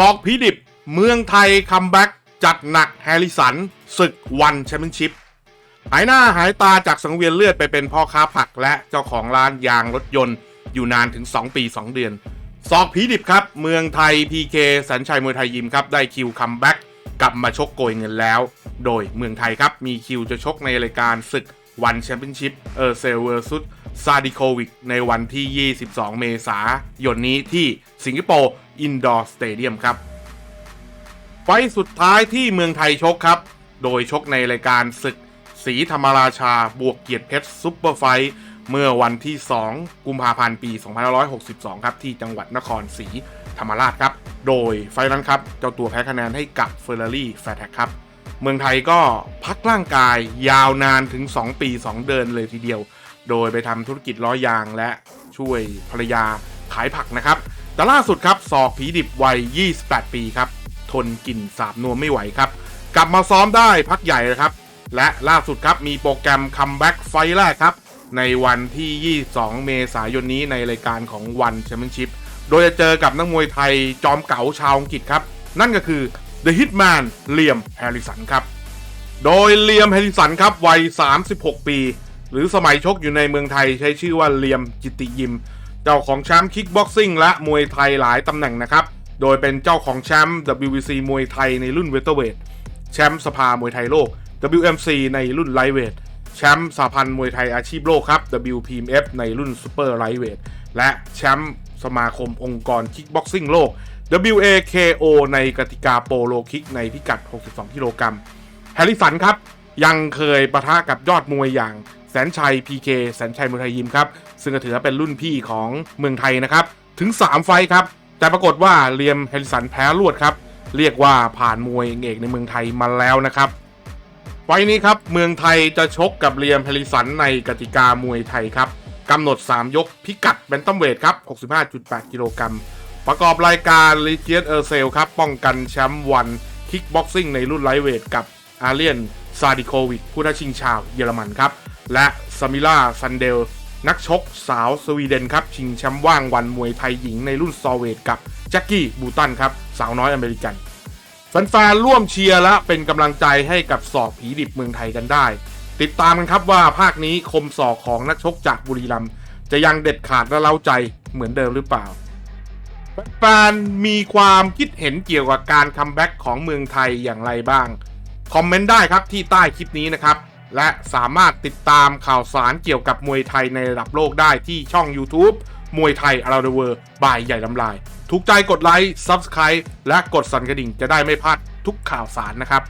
ตอกพีดิบ เมืองไทยคัมแบ็กจัดหนักแฮริสันศึกวันแชมเปี้ยนชิพหายหน้าหายตาจากสังเวียนเลือดไปเป็นพ่อค้าผักและเจ้าของร้านยางรถยนต์อยู่นานถึง 2 ปี 2 เดือนซอกผีดิบครับ เมืองไทย PK สัญชัยมวยไทยยิมครับ ได้คิวคัมแบ็กกลับมาชกโกยเงินแล้ว โดยเมืองไทยครับ มีคิวจะชกในรายการศึกวันแชมเปี้ยนชิพเออร์เซลเวอร์ซุดซาดิโควิกในวันที่ 22 เมษายนนี้ที่สิงคโปร์ อินดอร์สเตเดียมครับ ไฟสุดท้ายที่เมืองไทยชกครับ โดยชกในรายการศึกสีธรรมราชาบวกเกียรติเพชรซุปเปอร์ไฟเมื่อวันที่ 2 กุมภาพันธ์ปี 2562 ครับ ที่จังหวัดนครศรีธรรมราชครับ โดยไฟนั้นครับ เจ้าตัวแพ้คะแนนให้กับเฟอร์รารี่แฟร์แท็กครับ เมืองไทยก็พักร่างกายยาวนานถึง 2 ปี 2 เดือนเลยทีเดียว โดยไปทำธุรกิจล้อยางและช่วยภรรยาขายผักนะครับ แต่ล่าสุดครับศอกผีดิบวัย 28 ปีครับ ทนกลิ่นสาบนัวไม่ไหวครับ กลับมาซ้อมได้พักใหญ่นะครับ และล่าสุดครับมีโปรแกรมคัมแบ็กไฟแรกครับ ในวันที่ 22 เมษายนนี้ในรายการของวันแชมเปี้ยนชิพโดยจะเจอกับนักมวยไทยจอมเก๋าชาวอังกฤษครับ นั่นก็คือ The Hitman เลียมแฮริสันครับ โดยเลียมแฮร์ริสันครับวัย 36 ปี หรือสมัยชกอยู่ในเมืองไทยใช้ชื่อว่าเลียมจิตติยิม เจ้าของแชมป์คิกบ็อกซิ่งและมวยไทยหลายตำแหน่งนะครับ โดยเป็นเจ้าของแชมป์ WBC มวยไทยในรุ่นเวเตอร์เวทแชมป์สภามวยไทยโลก WMC ในรุ่นไลท์เวทแชมป์สหพันธ์มวยไทยอาชีพโลกครับ WPMF ในรุ่นซูเปอร์ไลท์เวทและแชมป์สมาคมองค์กรคิกบ็อกซิ่งโลก WAKO ในกติกาโปโลคิกในพิกัด 62 กิโลกรัมแฮร์ริสันครับ ยังเคยประทะกับยอดมวยอย่าง สนชัย PK แสนชัยมวยไทยยิมครับซึ่งก็ถือเป็นรุ่นพี่ของเมืองไทยนะครับ ถึง 3 ไฟครับ แต่ปรากฏว่าเลียมแฮริสันแพ้รวดครับ เรียกว่าผ่านมวยเอกในเมืองไทยมาแล้วนะครับไฟนี้ครับเมืองไทยจะชกกับเลียมแฮริสันในกติกามวยไทยครับกำหนด 3 ยกพิกัดแบนตัมเวทครับ 65.8 กิโลกรัม ประกอบรายการลิเจียนเออร์เซลครับ ป้องกันแชมป์วันคิกบ็อกซิ่งในรุ่นไลท์เวทกับอาเลียนซาดิโควิชผู้ท้าชิงชาวเยอรมันครับ และซามิล่าซันเดล นักชกสาวสวีเดนครับ ชิงแชมป์ว่างวันมวยไทยหญิงในรุ่นซอเวทกับแจ็คกี้บูตันครับ สาวน้อยอเมริกันแฟนๆร่วมเชียร์และเป็นกำลังใจให้กับศอกผีดิบเมืองไทยกันได้ ติดตามกันครับว่าภาคนี้คมศอกของนักชกจากบุรีรัมย์จะยังเด็ดขาดและเล้าใจเหมือนเดิมหรือเปล่าแฟนๆมีความคิดเห็นเกี่ยวกับการคัมแบ็กของเมืองไทยอย่างไรบ้าง คอมเมนต์ได้ครับที่ใต้คลิปนี้นะครับ และสามารถติดตามข่าวสารเกี่ยวกับมวยไทยในระดับโลกได้ที่ช่อง YouTube มวยไทยอาราเดเวอร์บายใหญ่ลำลาย ถูกใจกดไลค์ Subscribe และกดสั่นกระดิ่งจะได้ไม่พลาดทุกข่าวสารนะครับ